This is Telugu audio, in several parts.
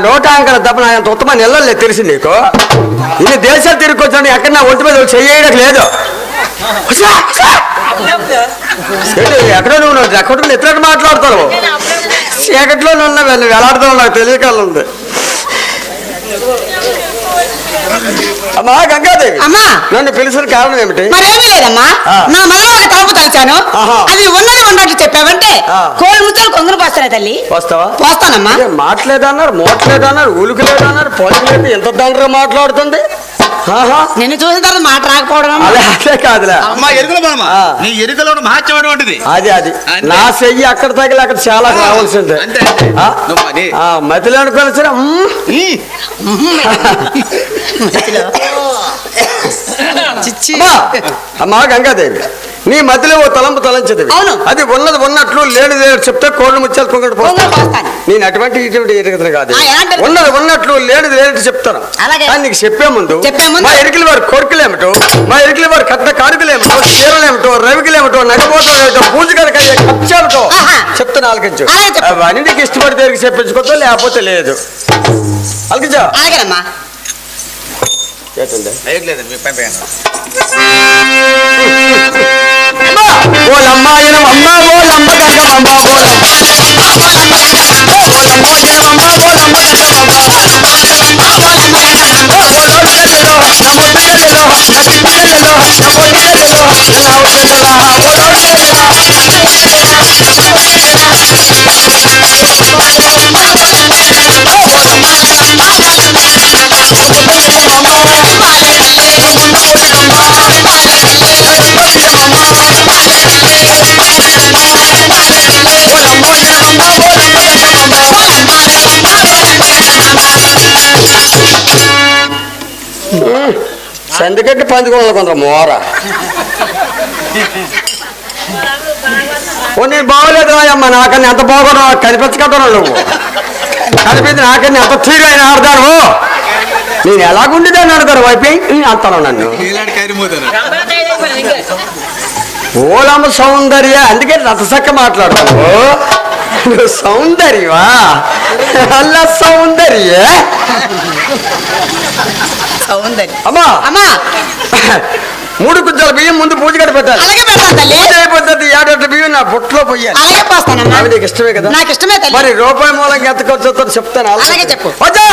నా నోటాంకర తప్ప నా అంత వెళ్ళలే తెలిసి నీకు. ఇన్ని దేశాలు తిరుగుకొచ్చాను ఎక్కడ నా ఒంటి మీద చెయ్యడం లేదు. ఎక్కడో నువ్వు ఎక్కడ ఎట్లా మాట్లాడతావు చీకట్లో ఉన్న వెళ్ళి వేలాడుతావు నాకు తెలియక ఉంది. అమ్మా గంగాదేవి. అమ్మా. నన్ను పిలిచిన కారణం ఏమిటి? మరేమీ లేదమ్మా. నా తలుపు తాచాను ఆహా. అది ఉన్నది కోళ్ళు ముద్దలు కొంగులు పోస్తానే తల్లి? వస్తావా పోస్తానమ్మా. మాట్లేదన్నారు మోట్లేదన్నారు ఉలుకులేదన్నారు పొలకలేదు ఎంత దండ్ర మాట్లాడుతుంది? ఆహా. నిన్ను చూసిన తర్వాత మాట రాకపోవడం. అదే అదే కాదులే. అమ్మా ఎరుకల. నీ ఎరుకలో మహత్యం అటువంటిది అది అది. నా చెయ్యి అక్కడ తగిలి అక్కడ చాలా కావాల్సిందే మతిలో అనుకోవాలి సరే అమ్మా గంగాదేవి. నీ మధ్యలో ఓ తలంపు తలంచది అవును. అది ఉన్నది ఉన్నట్లు లేని చెప్తే కోళ్ళు ముచ్చాలు పొంగడు పోస్తాను. నేను అటువంటి ఇటువంటి ఎరుగుతుంది కాదు? ఉన్నది ఉన్నట్లు లేనిది లేనిది చెప్తాను నీకు చెప్పే ముందు? మా ఎరికల వారి కోరికలేమిటో మా ఎరికల వారి కట్న కానుకలేమిటో చీరలేమిటో రవికలేమిటో నగబోతలేమిటో పూజ కనుక ఆహా. చెప్తాను ఆలకించు. అవన్నీ నీకు ఇష్టపడితే చెప్పించుకోతో లేకపోతే లేదు అలాగేనమ్మా ఏంటండి వేయట్లేదండి మీ పై పైన ఓలమ్మాయిన అమ్మ ఓలమ్మ గంగమ్మ ఓలమ్మ సందికట్టి పందుకోవాలి కొంత మోర. నేను బాగోలేదు అమ్మ నాకన్నా ఎంత బాగోడు కనిపించకట్టను నువ్వు. కనిపించి నాకన్నా ఎంత తీరైన ఆడతాను నేను ఎలాగుండేదాన్ని అడతారు వైపు అంటాను నన్ను. ఓలమ్మ సౌందర్య అందుకే రథసక్క మాట్లాడతాను నువ్వు సౌందర్యవా? అల్ల సౌందర్య. సౌందర్యం అమ్మా! అమ్మా! మూడు కుంచాల బియ్యం ముందు పూజ కట్ట పెట్టాలి. అలాగే పెడతాను తల్లి పూజ అయిపోతుంది ఏడాది బియ్యం నా బుట్టలో పోయాలి. అలాగే పోస్తానమ్మా. అవి నీకు ఇష్టమే కదా? నాకు ఇష్టమే తల్లి. మరి రూపాయి మూలంగా ఎంత ఖర్చు అవుతుందో చెప్తాను. అలాగే చెప్పు. వచ్చా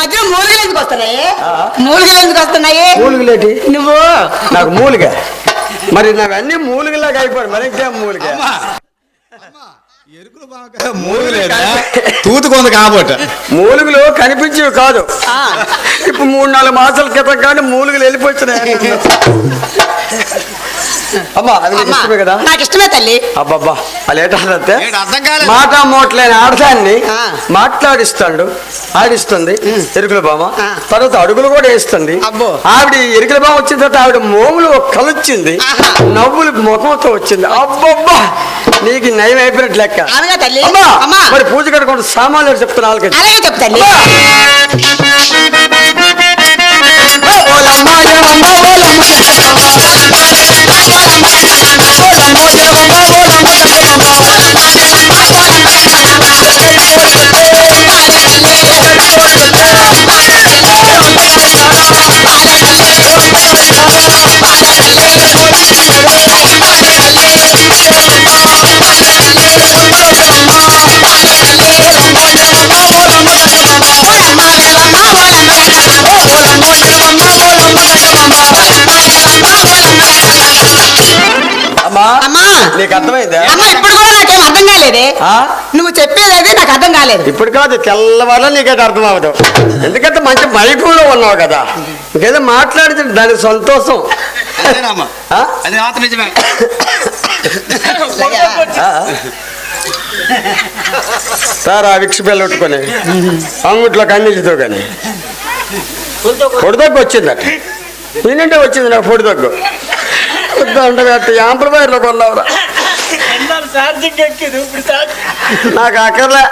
మధ్యలో మూలికలు ఎందుకు వస్తున్నాయి. మూలికలు ఎందుకు వస్తున్నాయి? మూలిగలేటి నువ్వు. నాకు మూలిగ మరి నావన్నీ మూలిగలాగా అయిపోయాడు మరి ఇంకేం మూలిగ ఎరుకుల బాగా మూలుగలేదా తూతు కొంద కాబట్ట మూలుగులు కనిపించేవి కాదు. ఇప్పుడు మూడు నాలుగు మాసాల క్రితం కానీ మూలుగులు వెళ్ళిపోతున్నాయి అమ్మా అది నీకు అమ్మా ఇష్టమే కదా నాకు ఇష్టమే తల్లి అబ్బబ్బా అలేటంటే ఏంటి అర్థం కాలేదు మాట మోట్లేని ఆడదాన్ని ఆ. మాట్లాడిస్తాడు ఆడిస్తుంది ఎరుకుల బామ ఆ. తర్వాత అడుగులు కూడా వేస్తుంది అబ్బో. ఆవిడ ఎరుకుల బామ వచ్చిన తర్వాత ఆవిడ మోములు కలొచ్చింది ఆహా. నవ్వులు ముఖంతో వచ్చింది అబ్బబ్బా నీకు నయం అయిపోయినట్టు లెక్క అవునుగా తల్లి అమ్మా అమ్మా మరి పూజ కట్టుకుంటూ సామాన్లు చెప్తున్నా వాళ్ళకి అలాగే చెప్పు తల్లి ఓలమ్మ ఏమమ్మ ఓలమ్మ నీకు అర్థమైందా? అమ్మా ఇప్పుడు కూడా నాకేం అర్థం కాలేదే? ఆ? నువ్వు చెప్పేది నాకు అర్థం కాలేదు. ఇప్పుడు కాదు తెల్లవాళ్ళ నీకైతే అర్థం అవ్వదు ఎందుకంటే మంచి మైకంలో ఉన్నావు కదా. ఇంకేదో మాట్లాడితే దానికి సంతోషం? అది మాత్రం నిజమే? సార్ ఆ విక్ష పిల్ల పెట్టుకొని అంగుట్లో కన్నీళ్ళతో కానీ పొడి దగ్గు వచ్చిందట. నేనంటే వచ్చింది నాకు పొడి దగ్గు. వద్దా అంటే అట్ట యాంప్లిఫైర్లో కొన్నావురా నాకు అక్కర్లే.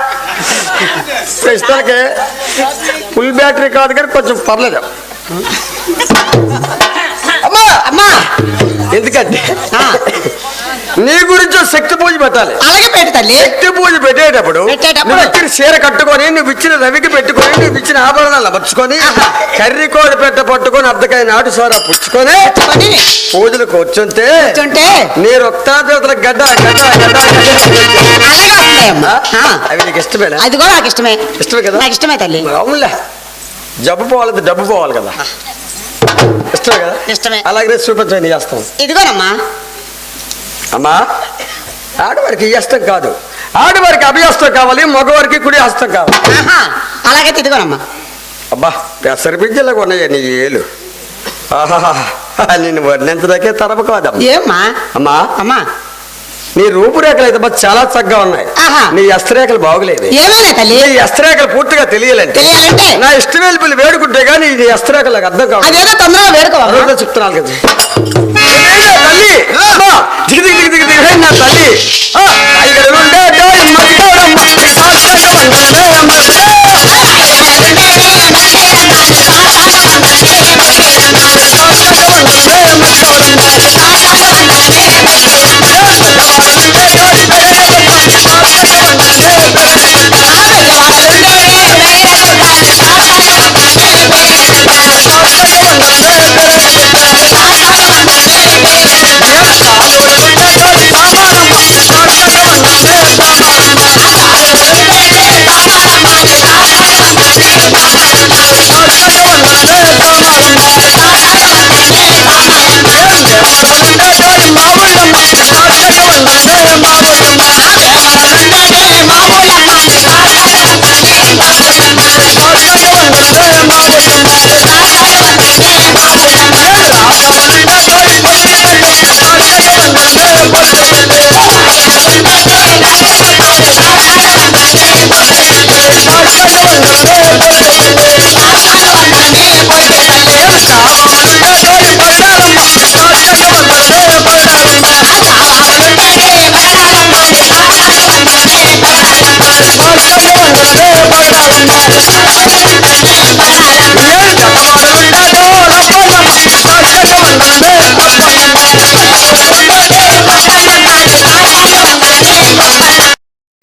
ప్రస్తుతానికి ఫుల్ బ్యాటరీ కాదు కానీ కొంచెం పర్లేదు. అమ్మా అమ్మా! ఎందుకంటే ఆ. నీ గురించి శక్తి పూజ పెట్టాలి అలాగే పెట్టు తల్లి శక్తి పూజ పెట్టేటప్పుడు? నువ్వు ఇచ్చిన చీర కట్టుకొని నువ్వు ఇచ్చిన రవికి పెట్టుకొని నువ్వు ఇచ్చిన ఆభరణాలు అమర్చుకొని. కర్రీ కోడి పెట్ట పట్టుకొని అర్ధకాయ నాటు సోరా పుచ్చుకొని కొని పూజలు కూర్చుంటే నీ రక్తాదేవతల గడ్డ గడ్డ గడ్డ. అవి నీకు ఇష్టమేనా అది కూడా నాకు ఇష్టమే ఇష్టమే కదా నాకు ఇష్టమే తల్లి అవునులే జబ్బు పోవాలి డబ్బు పోవాలి కదా ఇష్టమే కదా ఇష్టమే అలాగే చూపించండి చేస్తాం ఇదిగోనమ్మా అమ్మా ఆడవారికి ఈ హస్తం కాదు. ఆడవారికి అభిహస్తం కావాలి మగవారికి కుడి హస్తం కావాలి. ఆహా అలాగైతే ఇదిగోనమ్మా అబ్బా పెసర బిజ్జలకు ఉన్నాయా నీ ఏలు? ఆహాహా నిన్ను వర్ణించడాకే తరపు కాదమ్మా ఏమ్మా? అమ్మా అమ్మా. నీ రూపురేఖలు అయితే చాలా చక్కగా ఉన్నాయి. ఆహా. నీ హస్తరేఖలు బాగులేదు నీ హస్తరేఖలు పూర్తిగా తెలియాలంటే తెలియాలంటే? నా ఇష్టమేలు పిల్లి వేడుకుంటే కానీ నీ హస్తరేఖలు నాకు అర్థం కావాలి చెప్తున్నాను కదా. ఏయ్, నా Sorry.